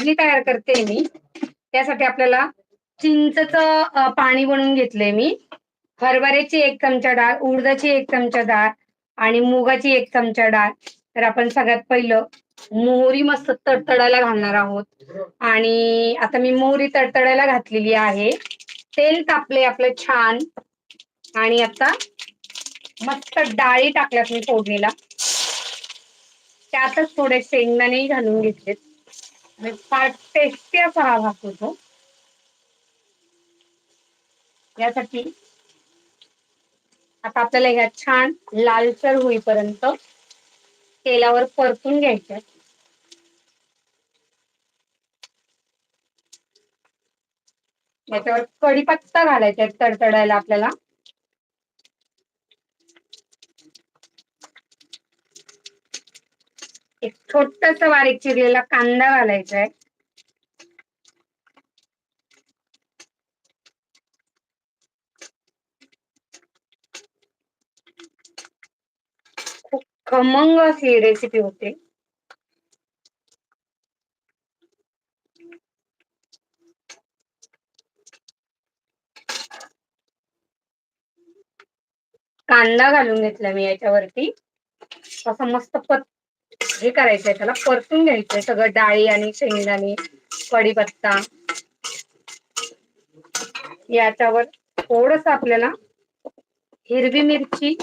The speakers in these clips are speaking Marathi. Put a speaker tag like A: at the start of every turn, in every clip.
A: इडली तयार करते मी. त्यासाठी आपल्याला चिंचच पाणी बनवून घेतलंय मी. हरभऱ्याची एक चमचा डाळ उडदाची एक चमचा डाळ आणि मुगाची एक चमचा डाळ. तर आपण सगळ्यात पहिलं मोहरी मस्त तडतडायला घालणार आहोत. आणि आता मी मोहरी तडतडायला घातलेली आहे. तेल तापले आपलं छान. आणि आता मस्त डाळी टाकल्यात मी फोडणीला. त्यातच थोडे शेंगदाणेही घालून घेतलेत. म्हणजे फार टेस्टी असा हा भात होतो. यासाठी आता आपल्याला ह्या छान लालसर होईपर्यंत तेलावर परतून घ्यायचे याच्यावर कढीपत्ता घालायचा तडतडायला आपल्याला. छोटस बारीक चिरलेला कांदा घालायचा आहे खूप खमंग अशी रेसिपी होते. कांदा घालून घेतला मी याच्यावरती. असं मस्त पत हे करायचंय त्याला परतून घ्यायचंय सगळं डाळी आणि शेंगदाणे कढीपत्ता. याच्यावर थोडस आपल्याला हिरवी मिरची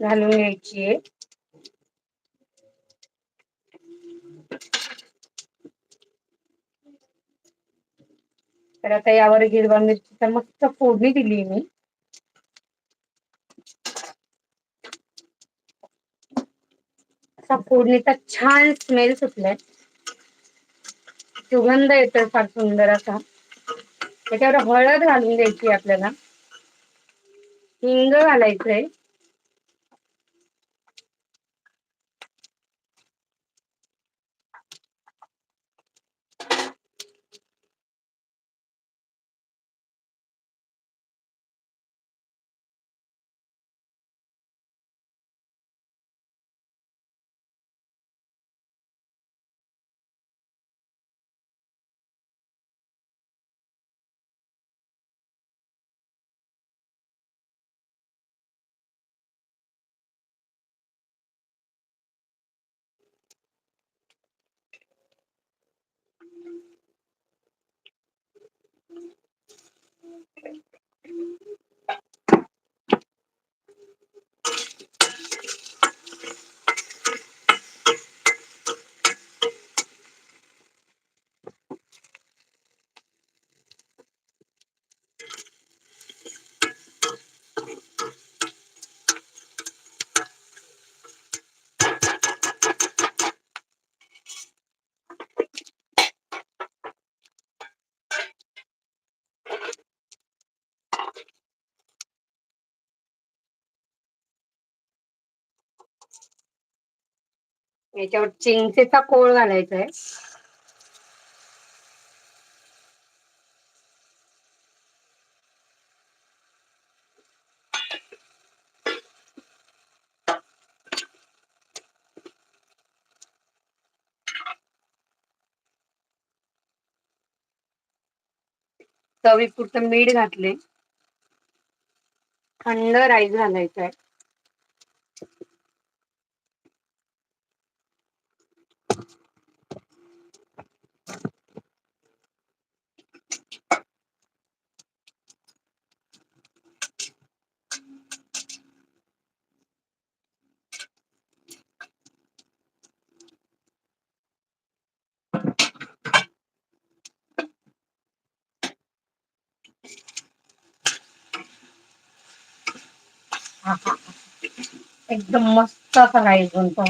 A: घालून घ्यायची आहे. तर आता यावर हिरवा मिरचीचा मस्त फोडणी दिली मी. असा फोडणीचा छान स्मेल सुटलाय. सुगंध येतोय फार सुंदर असा. त्याच्यावर हळद घालून द्यायची आपल्याला. हिंग घालायचंय. Thank you. याच्यावर चिंचेचा कोळ घालायचा आहे चवीपुरतं मीठ घातले थंड राईस घालायचा आहे एकदम मस्त असा राईस बनतो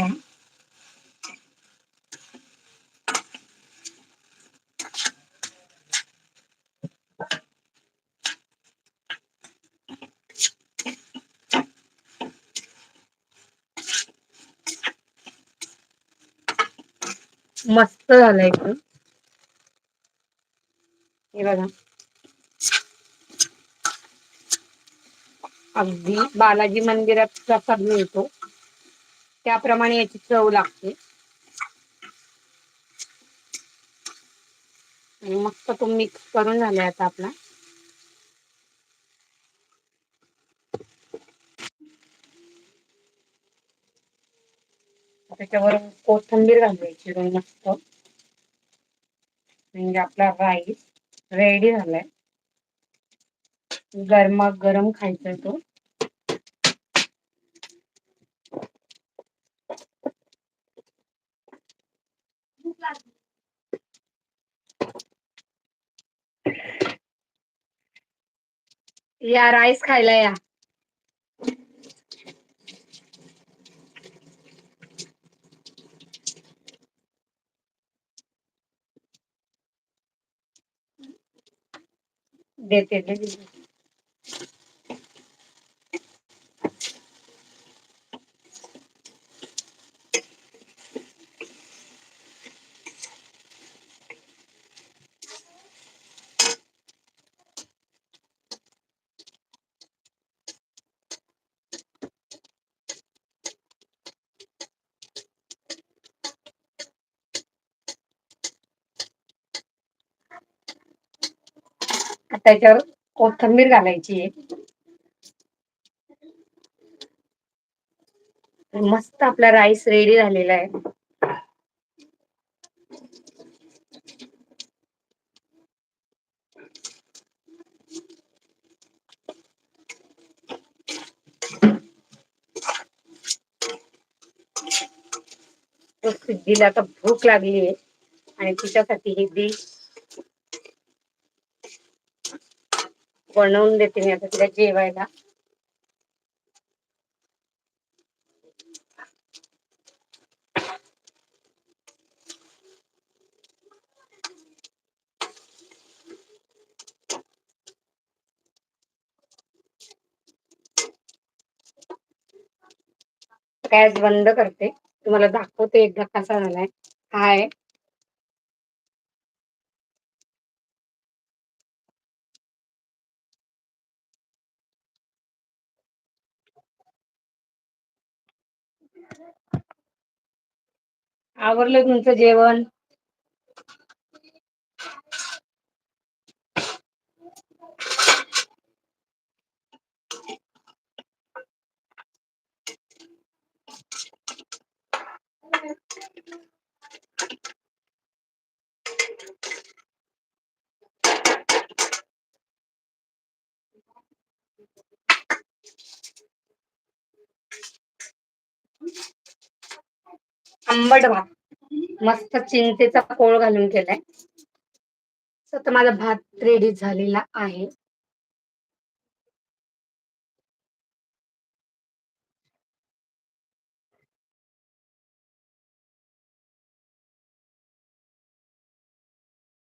A: मस्त झालंय एकदम. हे बघा. अगदी बालाजी मंदिरात प्रसाद मिळतो. त्याप्रमाणे याची चव लागते. आणि मस्त तो मिक्स करून झालाय आता आपला. त्याच्यावर कोथंबीर घालायची मस्त. म्हणजे आपला राईस रेडी झालाय. गरमा गरम खायचा तो. या राईस खायला या. देते. त्याच्यावर कोथंबीर घालायची. आहे मस्त आपला राईस रेडी झालेला आहे. सिद्धीला आता भूक लागली आहे आणि तिच्यासाठी ही डिश बनवून देते मी आता तिला जेवायला. गॅस बंद करते. तुम्हाला दाखवते एकदा कसा झालाय. हाय. आवरलं तुमचं जेवण? आंबट भात. मस्त चिंचेचा पोळ घालून केलाय. तर माझा भात रेडी झालेला आहे.